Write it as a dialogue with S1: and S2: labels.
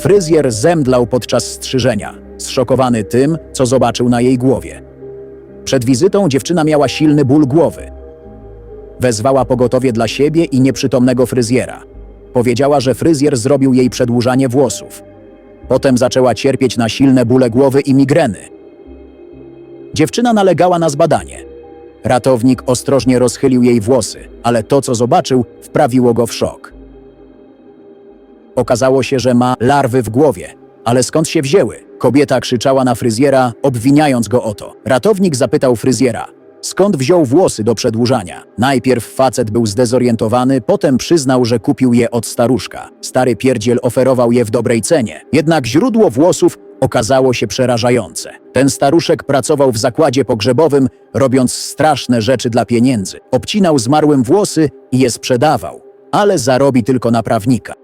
S1: Fryzjer zemdlał podczas strzyżenia, zszokowany tym, co zobaczył na jej głowie. Przed wizytą dziewczyna miała silny ból głowy. Wezwała pogotowie dla siebie i nieprzytomnego fryzjera. Powiedziała, że fryzjer zrobił jej przedłużanie włosów. Potem zaczęła cierpieć na silne bóle głowy i migreny. Dziewczyna nalegała na zbadanie. Ratownik ostrożnie rozchylił jej włosy, ale to, co zobaczył, wprawiło go w szok. Okazało się, że ma larwy w głowie. Ale skąd się wzięły? Kobieta krzyczała na fryzjera, obwiniając go o to. Ratownik zapytał fryzjera, skąd wziął włosy do przedłużania. Najpierw facet był zdezorientowany, potem przyznał, że kupił je od staruszka. Stary pierdziel oferował je w dobrej cenie. Jednak źródło włosów okazało się przerażające. Ten staruszek pracował w zakładzie pogrzebowym, robiąc straszne rzeczy dla pieniędzy. Obcinał zmarłym włosy i je sprzedawał, ale zarobi tylko na prawnika.